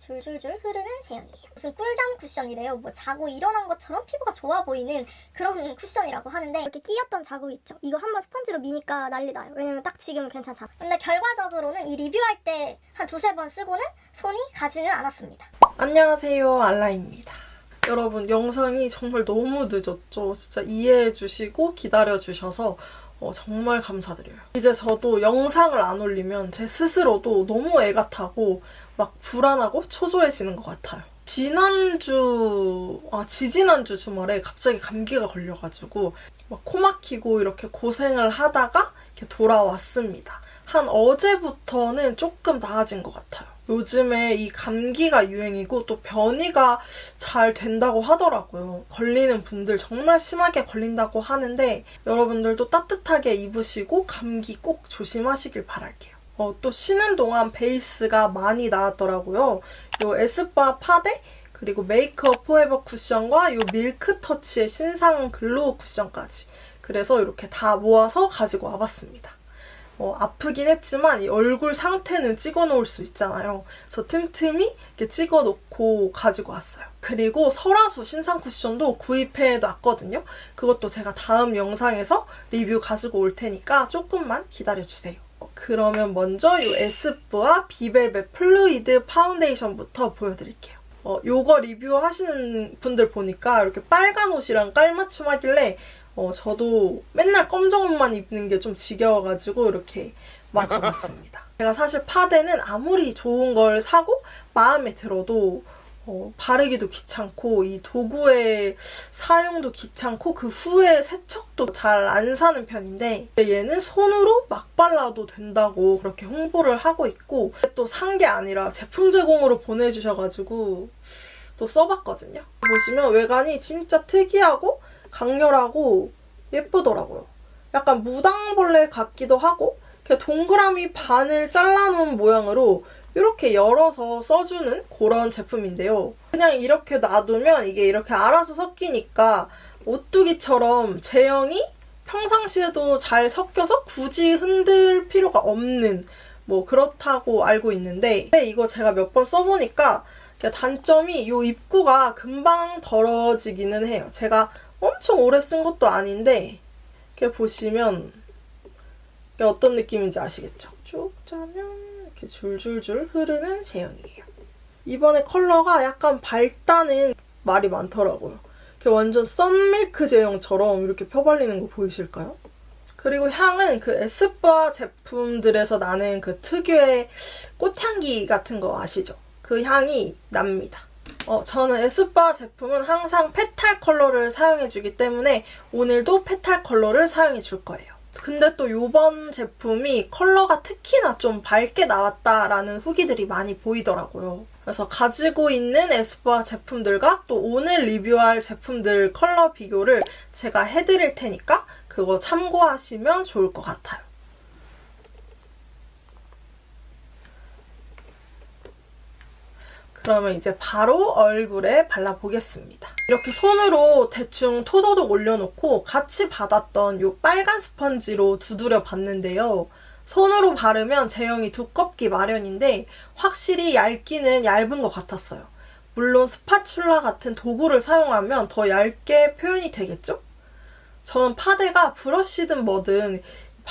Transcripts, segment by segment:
줄줄줄 흐르는 제형이에요. 무슨 꿀잠 쿠션이래요. 뭐 자고 일어난 것처럼 피부가 좋아 보이는 그런 쿠션이라고 하는데 이렇게 끼었던 자국 있죠? 이거 한번 스펀지로 미니까 난리 나요. 왜냐면 딱 지금은 괜찮잖아. 근데 결과적으로는 이 리뷰할 때 한 두세 번 쓰고는 손이 가지는 않았습니다. 안녕하세요 알라입니다 여러분 영상이 정말 너무 늦었죠 진짜 이해해 주시고 기다려 주셔서 어, 정말 감사드려요 이제 저도 영상을 안 올리면 제 스스로도 너무 애가 타고 막 불안하고 초조해지는 것 같아요 지난주 아 지지난주 주말에 갑자기 감기가 걸려가지고 막 코 막히고 이렇게 고생을 하다가 이렇게 돌아왔습니다 한 어제부터는 조금 나아진 것 같아요. 요즘에 이 감기가 유행이고 또 변이가 잘 된다고 하더라고요. 걸리는 분들 정말 심하게 걸린다고 하는데 여러분들도 따뜻하게 입으시고 감기 꼭 조심하시길 바랄게요. 어, 또 쉬는 동안 베이스가 많이 나왔더라고요. 요 에스쁘아 파데 그리고 메이크업 포에버 쿠션과 요 밀크 터치의 신상 글로우 쿠션까지. 그래서 이렇게 다 모아서 가지고 와봤습니다. 어, 아프긴 했지만 이 얼굴 상태는 찍어 놓을 수 있잖아요. 그래서 틈틈이 이렇게 찍어 놓고 가지고 왔어요. 그리고 설화수 신상 쿠션도 구입해 놨거든요. 그것도 제가 다음 영상에서 리뷰 가지고 올 테니까 조금만 기다려 주세요. 어, 그러면 먼저 이 에스쁘아 비벨벳 플루이드 파운데이션부터 보여드릴게요. 어, 요거 리뷰하시는 분들 보니까 이렇게 빨간 옷이랑 깔맞춤 하길래 어, 저도 맨날 검정 옷만 입는 게 좀 지겨워가지고 이렇게 맞춰봤습니다. 제가 사실 파데는 아무리 좋은 걸 사고 마음에 들어도 어, 바르기도 귀찮고 이 도구의 사용도 귀찮고 그 후에 세척도 잘 안 사는 편인데 얘는 손으로 막 발라도 된다고 그렇게 홍보를 하고 있고 또 산 게 아니라 제품 제공으로 보내주셔가지고 또 써봤거든요. 보시면 외관이 진짜 특이하고 강렬하고 예쁘더라고요. 약간 무당벌레 같기도 하고 동그라미 반을 잘라놓은 모양으로 이렇게 열어서 써주는 그런 제품인데요. 그냥 이렇게 놔두면 이게 이렇게 알아서 섞이니까 오뚜기처럼 제형이 평상시에도 잘 섞여서 굳이 흔들 필요가 없는 뭐 그렇다고 알고 있는데 근데 이거 제가 몇 번 써보니까 단점이 이 입구가 금방 더러지기는 해요. 제가 엄청 오래 쓴 것도 아닌데 이렇게 보시면 어떤 느낌인지 아시겠죠? 쭉 짜면 이렇게 줄줄줄 흐르는 제형이에요. 이번에 컬러가 약간 밝다는 말이 많더라고요. 이렇게 완전 썬밀크 제형처럼 이렇게 펴발리는 거 보이실까요? 그리고 향은 그 에스쁘아 제품들에서 나는 그 특유의 꽃향기 같은 거 아시죠? 그 향이 납니다. 어, 저는 에스쁘아 제품은 항상 페탈 컬러를 사용해주기 때문에 오늘도 페탈 컬러를 사용해줄 거예요. 근데 또 이번 제품이 컬러가 특히나 좀 밝게 나왔다라는 후기들이 많이 보이더라고요. 그래서 가지고 있는 에스쁘아 제품들과 또 오늘 리뷰할 제품들 컬러 비교를 제가 해드릴 테니까 그거 참고하시면 좋을 것 같아요. 그러면 이제 바로 얼굴에 발라보겠습니다. 이렇게 손으로 대충 토더덕 올려놓고 같이 받았던 이 빨간 스펀지로 두드려 봤는데요. 손으로 바르면 제형이 두껍기 마련인데 확실히 얇기는 얇은 것 같았어요. 물론 스파츌라 같은 도구를 사용하면 더 얇게 표현이 되겠죠? 저는 파데가 브러쉬든 뭐든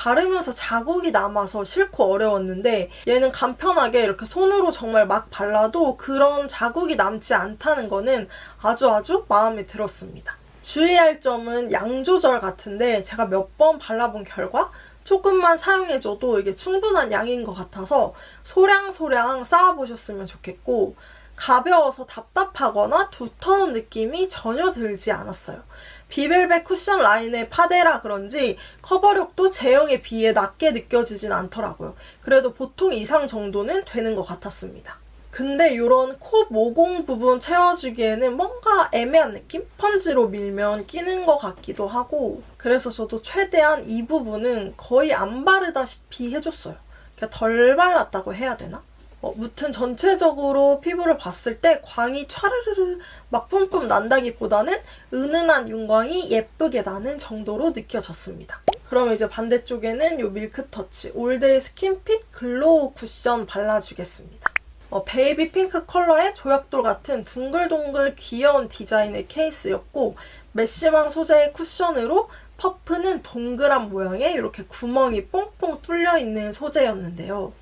바르면서 자국이 남아서 싫고 어려웠는데 얘는 간편하게 이렇게 손으로 정말 막 발라도 그런 자국이 남지 않다는 거는 아주 아주 마음에 들었습니다. 주의할 점은 양 조절 같은데 제가 몇 번 발라본 결과 조금만 사용해줘도 이게 충분한 양인 것 같아서 소량소량 쌓아보셨으면 좋겠고 가벼워서 답답하거나 두터운 느낌이 전혀 들지 않았어요. 비벨벳 쿠션 라인의 파데라 그런지 커버력도 제형에 비해 낮게 느껴지진 않더라고요. 그래도 보통 이상 정도는 되는 것 같았습니다. 근데 이런 코 모공 부분 채워주기에는 뭔가 애매한 느낌? 펀지로 밀면 끼는 것 같기도 하고 그래서 저도 최대한 이 부분은 거의 안 바르다시피 해줬어요. 그냥 덜 발랐다고 해야 되나? 어, 무튼 전체적으로 피부를 봤을 때 광이 촤르르르 막 뿜뿜 난다기보다는 은은한 윤광이 예쁘게 나는 정도로 느껴졌습니다. 그럼 이제 반대쪽에는 이 밀크터치 올데이 스킨핏 글로우 쿠션 발라주겠습니다. 어, 베이비 핑크 컬러의 조약돌 같은 둥글둥글 귀여운 디자인의 케이스였고 메쉬망 소재의 쿠션으로 퍼프는 동그란 모양의 이렇게 구멍이 뽕뽕 뚫려 있는 소재였는데요.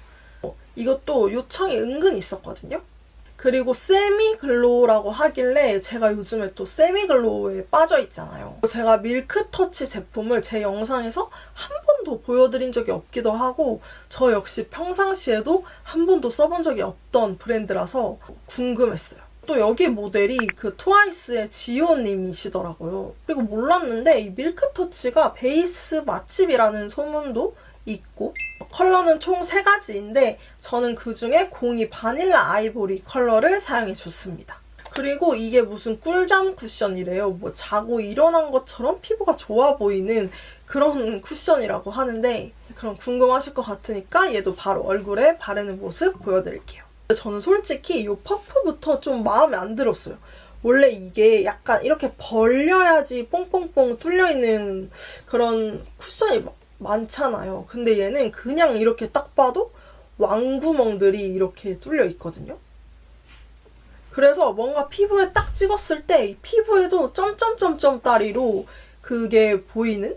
어, 이것도 요청이 은근 있었거든요. 그리고 세미 글로우라고 하길래 제가 요즘에 또 세미 글로우에 빠져 있잖아요. 제가 밀크 터치 제품을 제 영상에서 한 번도 보여드린 적이 없기도 하고 저 역시 평상시에도 한 번도 써본 적이 없던 브랜드라서 궁금했어요. 또 여기 모델이 그 트와이스의 지효님이시더라고요. 그리고 몰랐는데 이 밀크 터치가 베이스 맛집이라는 소문도 있고 컬러는 총 3가지인데 저는 그 중에 02 바닐라 아이보리 컬러를 사용해 줬습니다. 그리고 이게 무슨 꿀잠 쿠션이래요. 뭐 자고 일어난 것처럼 피부가 좋아 보이는 그런 쿠션이라고 하는데 그럼 궁금하실 것 같으니까 얘도 바로 얼굴에 바르는 모습 보여드릴게요. 저는 솔직히 이 퍼프부터 좀 마음에 안 들었어요. 원래 이게 약간 이렇게 벌려야지 뽕뽕뽕 뚫려있는 그런 쿠션이 막 많잖아요. 근데 얘는 그냥 이렇게 딱 봐도 왕구멍들이 이렇게 뚫려 있거든요. 그래서 뭔가 피부에 딱 찍었을 때 이 피부에도 점점점점 따리로 그게 보이는?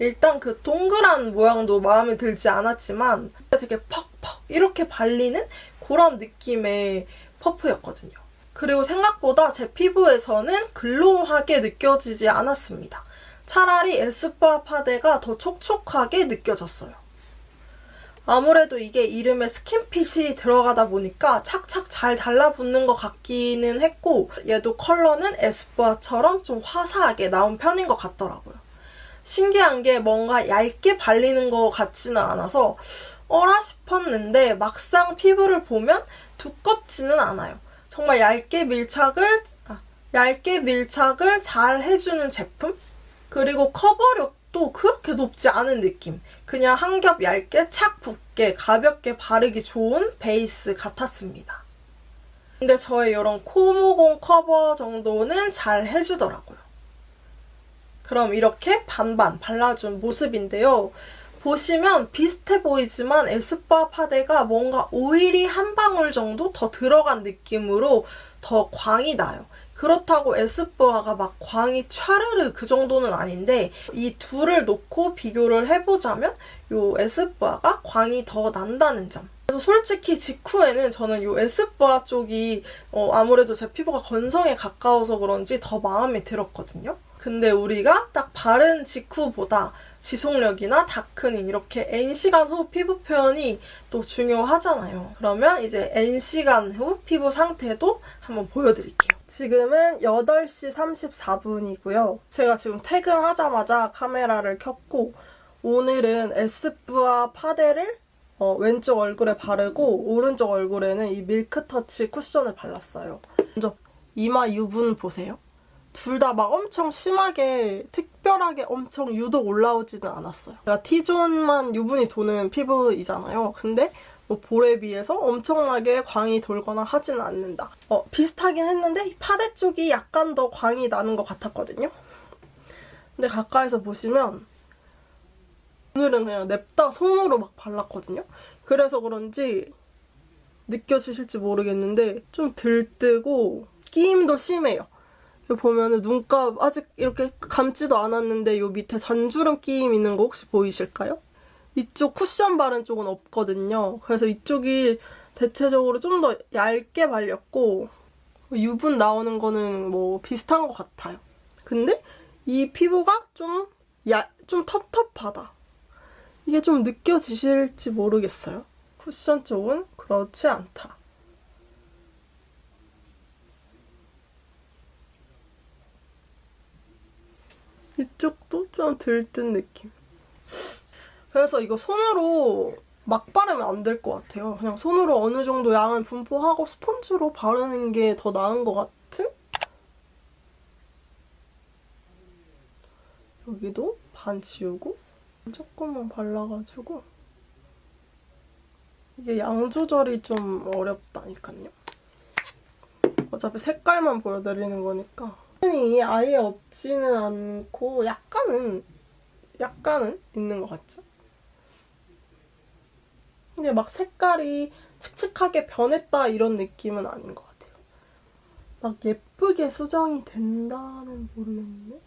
일단 그 동그란 모양도 마음에 들지 않았지만 되게 퍽퍽 이렇게 발리는 그런 느낌의 퍼프였거든요. 그리고 생각보다 제 피부에서는 글로우하게 느껴지지 않았습니다. 차라리 에스쁘아 파데가 더 촉촉하게 느껴졌어요. 아무래도 이게 이름에 스킨핏이 들어가다 보니까 착착 잘 달라붙는 것 같기는 했고 얘도 컬러는 에스쁘아처럼 좀 화사하게 나온 편인 것 같더라고요. 신기한 게 뭔가 얇게 발리는 것 같지는 않아서 어라 싶었는데 막상 피부를 보면 두껍지는 않아요. 정말 얇게 밀착을 아, 얇게 밀착을 잘 해주는 제품? 그리고 커버력도 그렇게 높지 않은 느낌. 그냥 한 겹 얇게 착 붙게 가볍게 바르기 좋은 베이스 같았습니다. 근데 저의 이런 코모공 커버 정도는 잘 해주더라고요. 그럼 이렇게 반반 발라준 모습인데요. 보시면 비슷해 보이지만 에스쁘아 파데가 뭔가 오일이 한 방울 정도 더 들어간 느낌으로 더 광이 나요. 그렇다고 에스쁘아가 막 광이 촤르르 그 정도는 아닌데 이 둘을 놓고 비교를 해보자면 요 에스쁘아가 광이 더 난다는 점. 그래서 솔직히 직후에는 저는 요 에스쁘아 쪽이 어, 아무래도 제 피부가 건성에 가까워서 그런지 더 마음에 들었거든요. 근데 우리가 딱 바른 직후보다 지속력이나 다크닝 이렇게 N시간 후 피부 표현이 또 중요하잖아요. 그러면 이제 N시간 후 피부 상태도 한번 보여드릴게요. 지금은 8시 34분이고요. 제가 지금 퇴근하자마자 카메라를 켰고 오늘은 에스쁘아 파데를 어, 왼쪽 얼굴에 바르고 오른쪽 얼굴에는 이 밀크터치 쿠션을 발랐어요. 먼저 이마 유분 보세요. 둘 다 막 엄청 심하게 특별하게 엄청 유독 올라오지는 않았어요. 제가 T존만 유분이 도는 피부이잖아요. 근데 뭐 볼에 비해서 엄청나게 광이 돌거나 하지는 않는다. 어, 비슷하긴 했는데 파데 쪽이 약간 더 광이 나는 것 같았거든요. 근데 가까이서 보시면 오늘은 그냥 냅다 손으로 막 발랐거든요. 그래서 그런지 느껴지실지 모르겠는데 좀 들뜨고 끼임도 심해요. 보면은 눈가 아직 이렇게 감지도 않았는데 요 밑에 잔주름 끼임 있는 거 혹시 보이실까요? 이쪽 쿠션 바른 쪽은 없거든요. 그래서 이쪽이 대체적으로 좀 더 얇게 발렸고 유분 나오는 거는 뭐 비슷한 것 같아요. 근데 이 피부가 좀 야, 좀 텁텁하다. 이게 좀 느껴지실지 모르겠어요. 쿠션 쪽은 그렇지 않다. 이쪽도 좀 들뜬 느낌. 그래서 이거 손으로 막 바르면 안 될 것 같아요. 그냥 손으로 어느 정도 양을 분포하고 스펀지로 바르는 게 더 나은 것 같은? 여기도 반 지우고 조금만 발라가지고 이게 양 조절이 좀 어렵다니까요. 어차피 색깔만 보여드리는 거니까. 이 아예 없지는 않고 약간은 약간은 있는 것 같죠? 근데 막 색깔이 칙칙하게 변했다 이런 느낌은 아닌 것 같아요. 막 예쁘게 수정이 된다는 모르겠네.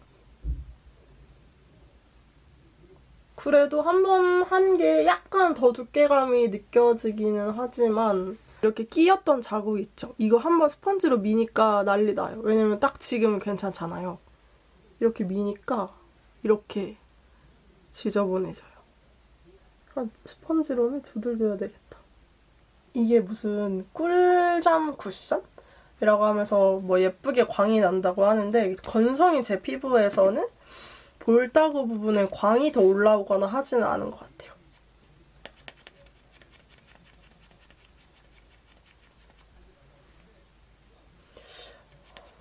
그래도 한 번 한 게 약간 더 두께감이 느껴지기는 하지만 이렇게 끼었던 자국 있죠? 이거 한 번 스펀지로 미니까 난리 나요. 왜냐면 딱 지금은 괜찮잖아요. 이렇게 미니까 이렇게 지저분해져요. 아, 스펀지로는 두들겨야 되겠다. 이게 무슨 꿀잠 쿠션? 이라고 하면서 뭐 예쁘게 광이 난다고 하는데 건성이 제 피부에서는 볼따구 부분에 광이 더 올라오거나 하지는 않은 것 같아요.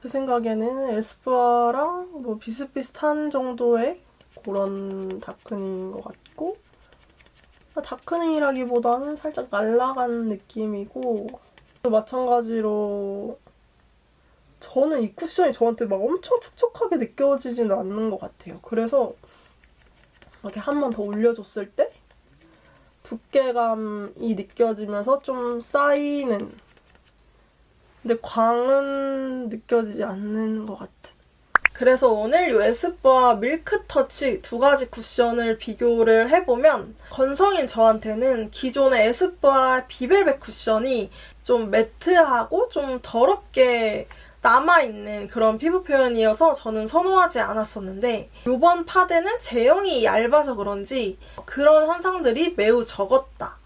제 생각에는 에스쁘아랑 뭐 비슷비슷한 정도의 그런 다크닝인 것 같고 아, 다크닝이라기보다는 살짝 날라간 느낌이고 또 마찬가지로 저는 이 쿠션이 저한테 막 엄청 촉촉하게 느껴지지는 않는 것 같아요. 그래서 이렇게 한 번 더 올려줬을 때 두께감이 느껴지면서 좀 쌓이는 근데 광은 느껴지지 않는 것 같아. 그래서 오늘 이 에스쁘아 밀크터치 두 가지 쿠션을 비교를 해보면 건성인 저한테는 기존의 에스쁘아 비벨벳 쿠션이 좀 매트하고 좀 더럽게 남아있는 그런 피부 표현이어서 저는 선호하지 않았었는데 이번 파데는 제형이 얇아서 그런지 그런 현상들이 매우 적었다.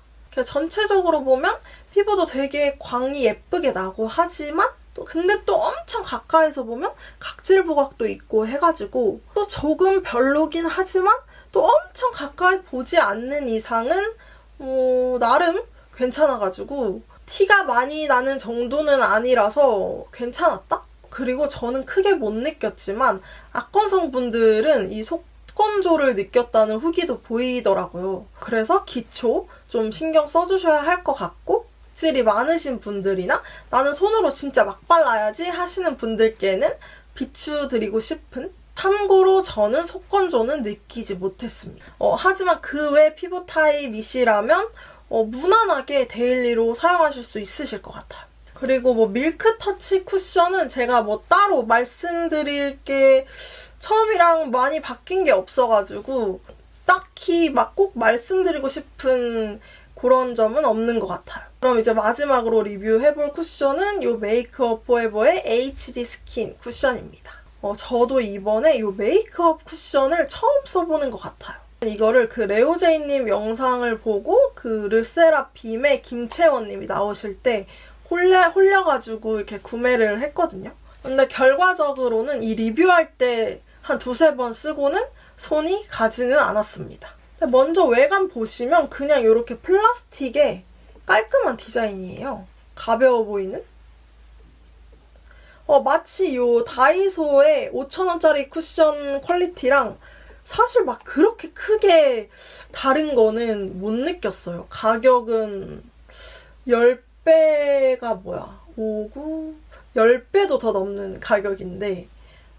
전체적으로 보면 피부도 되게 광이 예쁘게 나고 하지만 또 근데 또 엄청 가까이서 보면 각질 부각도 있고 해가지고 또 조금 별로긴 하지만 또 엄청 가까이 보지 않는 이상은 뭐 나름 괜찮아가지고 티가 많이 나는 정도는 아니라서 괜찮았다? 그리고 저는 크게 못 느꼈지만 악건성 분들은 이 속건조를 느꼈다는 후기도 보이더라고요. 그래서 기초 좀 신경 써주셔야 할 것 같고 질이 많으신 분들이나 나는 손으로 진짜 막 발라야지 하시는 분들께는 비추드리고 싶은 참고로 저는 속건조는 느끼지 못했습니다. 어, 하지만 그 외 피부 타입이시라면 어, 무난하게 데일리로 사용하실 수 있으실 것 같아요. 그리고 뭐 밀크 터치 쿠션은 제가 뭐 따로 말씀드릴 게 처음이랑 많이 바뀐 게 없어가지고 딱히 막 꼭 말씀드리고 싶은 그런 점은 없는 것 같아요. 그럼 이제 마지막으로 리뷰해볼 쿠션은 이 메이크업 포에버의 HD 스킨 쿠션입니다. 어, 저도 이번에 이 메이크업 쿠션을 처음 써보는 것 같아요. 이거를 그 레오제이님 영상을 보고 그 르세라핌의 김채원님이 나오실 때 홀려, 홀려가지고 이렇게 구매를 했거든요. 근데 결과적으로는 이 리뷰할 때 한 두세 번 쓰고는 손이 가지는 않았습니다. 먼저 외관 보시면 그냥 이렇게 플라스틱에 깔끔한 디자인이에요. 가벼워 보이는? 어, 마치 요 다이소의 5,000원짜리 쿠션 퀄리티랑 사실 막 그렇게 크게 다른 거는 못 느꼈어요. 가격은 10배가 뭐야. 5, 9, 10배도 더 넘는 가격인데,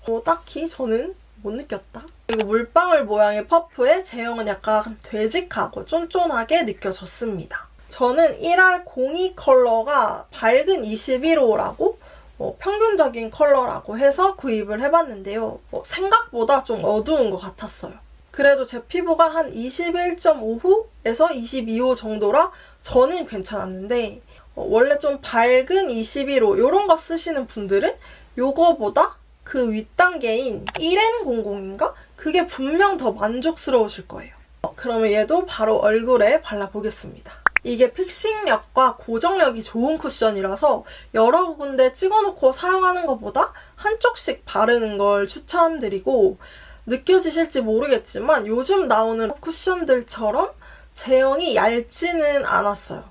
어, 딱히 저는 못 느꼈다. 그리고 물방울 모양의 퍼프의 제형은 약간 되직하고 쫀쫀하게 느껴졌습니다. 저는 1할 02 컬러가 밝은 21호라고 어, 평균적인 컬러라고 해서 구입을 해봤는데요. 어, 생각보다 좀 어두운 것 같았어요. 그래도 제 피부가 한 21.5호에서 22호 정도라 저는 괜찮았는데 어, 원래 좀 밝은 21호 이런 거 쓰시는 분들은 요거보다 그 윗단계인 1N00인가? 그게 분명 더 만족스러우실 거예요. 어, 그러면 얘도 바로 얼굴에 발라보겠습니다. 이게 픽싱력과 고정력이 좋은 쿠션이라서 여러 군데 찍어놓고 사용하는 것보다 한쪽씩 바르는 걸 추천드리고 느껴지실지 모르겠지만 요즘 나오는 쿠션들처럼 제형이 얇지는 않았어요.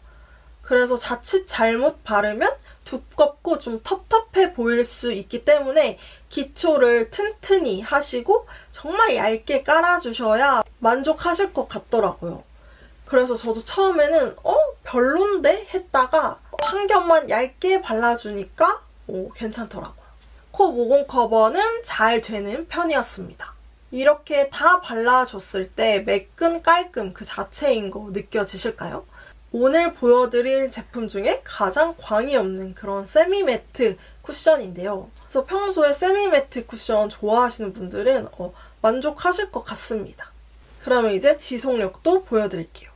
그래서 자칫 잘못 바르면 두껍고 좀 텁텁해 보일 수 있기 때문에 기초를 튼튼히 하시고 정말 얇게 깔아주셔야 만족하실 것 같더라고요. 그래서 저도 처음에는 어? 별론데? 했다가 한 겹만 얇게 발라주니까 오, 괜찮더라고요. 코 모공 커버는 잘 되는 편이었습니다. 이렇게 다 발라줬을 때 매끈 깔끔 그 자체인 거 느껴지실까요? 오늘 보여드릴 제품 중에 가장 광이 없는 그런 세미 매트 쿠션인데요. 그래서 평소에 세미 매트 쿠션 좋아하시는 분들은 어, 만족하실 것 같습니다. 그러면 이제 지속력도 보여드릴게요.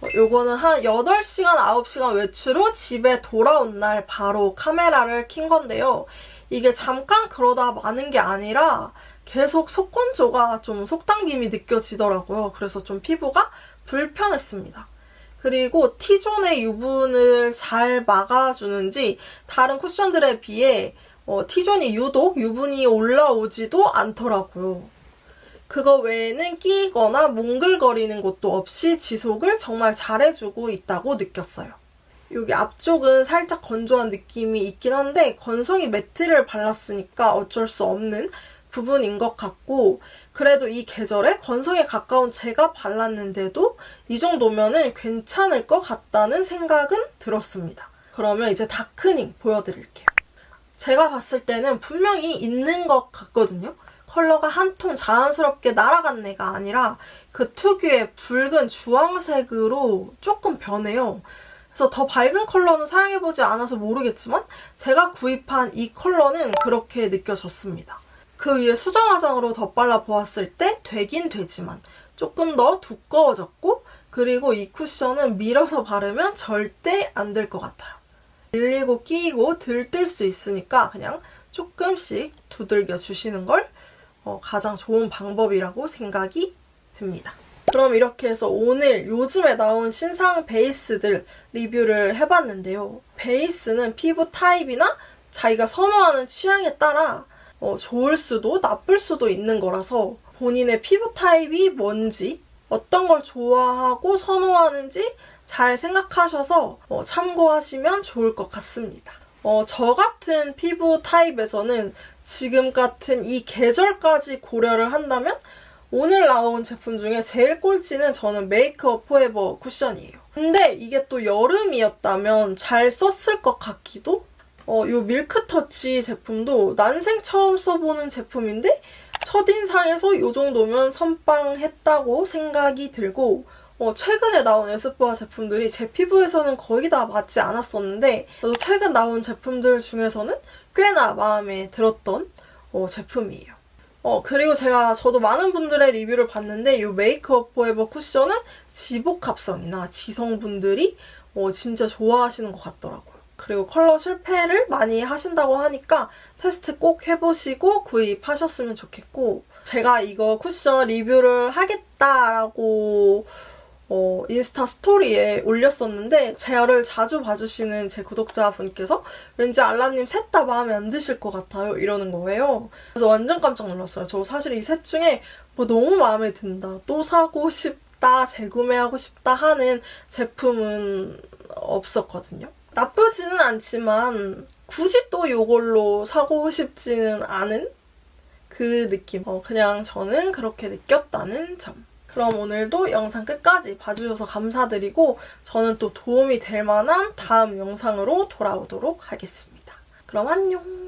어, 요거는 한 8시간, 9시간 외출 후 집에 돌아온 날 바로 카메라를 킨 건데요. 이게 잠깐 그러다 마는 게 아니라 계속 속건조가 좀 속당김이 느껴지더라고요. 그래서 좀 피부가 불편했습니다. 그리고 T존의 유분을 잘 막아주는지 다른 쿠션들에 비해 어, T존이 유독 유분이 올라오지도 않더라고요. 그거 외에는 끼거나 몽글거리는 것도 없이 지속을 정말 잘해주고 있다고 느꼈어요. 여기 앞쪽은 살짝 건조한 느낌이 있긴 한데 건성이 매트를 발랐으니까 어쩔 수 없는 부분인 것 같고 그래도 이 계절에 건성에 가까운 제가 발랐는데도 이 정도면은 괜찮을 것 같다는 생각은 들었습니다. 그러면 이제 다크닝 보여드릴게요. 제가 봤을 때는 분명히 있는 것 같거든요. 컬러가 한 톤 자연스럽게 날아간 애가 아니라 그 특유의 붉은 주황색으로 조금 변해요. 그래서 더 밝은 컬러는 사용해보지 않아서 모르겠지만 제가 구입한 이 컬러는 그렇게 느껴졌습니다. 그 위에 수정 화장으로 덧발라 보았을 때 되긴 되지만 조금 더 두꺼워졌고 그리고 이 쿠션은 밀어서 바르면 절대 안 될 것 같아요. 밀리고 끼이고 들뜰 수 있으니까 그냥 조금씩 두들겨 주시는 걸 어, 가장 좋은 방법이라고 생각이 듭니다. 그럼 이렇게 해서 오늘 요즘에 나온 신상 베이스들 리뷰를 해봤는데요. 베이스는 피부 타입이나 자기가 선호하는 취향에 따라 어, 좋을 수도 나쁠 수도 있는 거라서 본인의 피부 타입이 뭔지 어떤 걸 좋아하고 선호하는지 잘 생각하셔서 어, 참고하시면 좋을 것 같습니다. 어, 저 같은 피부 타입에서는 지금 같은 이 계절까지 고려를 한다면 오늘 나온 제품 중에 제일 꼴찌는 저는 메이크업 포에버 쿠션이에요. 근데 이게 또 여름이었다면 잘 썼을 것 같기도? 어, 요 밀크터치 제품도 난생 처음 써보는 제품인데 첫인상에서 요 정도면 선빵했다고 생각이 들고 어, 최근에 나온 에스쁘아 제품들이 제 피부에서는 거의 다 맞지 않았었는데 최근 나온 제품들 중에서는 꽤나 마음에 들었던 어, 제품이에요. 어, 그리고 제가 저도 많은 분들의 리뷰를 봤는데 이 메이크업 포에버 쿠션은 지복합성이나 지성분들이 어, 진짜 좋아하시는 것 같더라고요. 그리고 컬러 실패를 많이 하신다고 하니까 테스트 꼭 해보시고 구입하셨으면 좋겠고 제가 이거 쿠션 리뷰를 하겠다라고 어, 인스타 스토리에 올렸었는데 제어를 자주 봐주시는 제 구독자분께서 왠지 알라님 셋 다 마음에 안 드실 것 같아요 이러는 거예요. 그래서 완전 깜짝 놀랐어요. 저 사실 이 셋 중에 뭐 너무 마음에 든다, 또 사고 싶다, 재구매하고 싶다 하는 제품은 없었거든요. 나쁘지는 않지만 굳이 또 이걸로 사고 싶지는 않은 그 느낌. 어, 그냥 저는 그렇게 느꼈다는 점. 그럼 오늘도 영상 끝까지 봐주셔서 감사드리고 저는 또 도움이 될 만한 다음 영상으로 돌아오도록 하겠습니다. 그럼 안녕!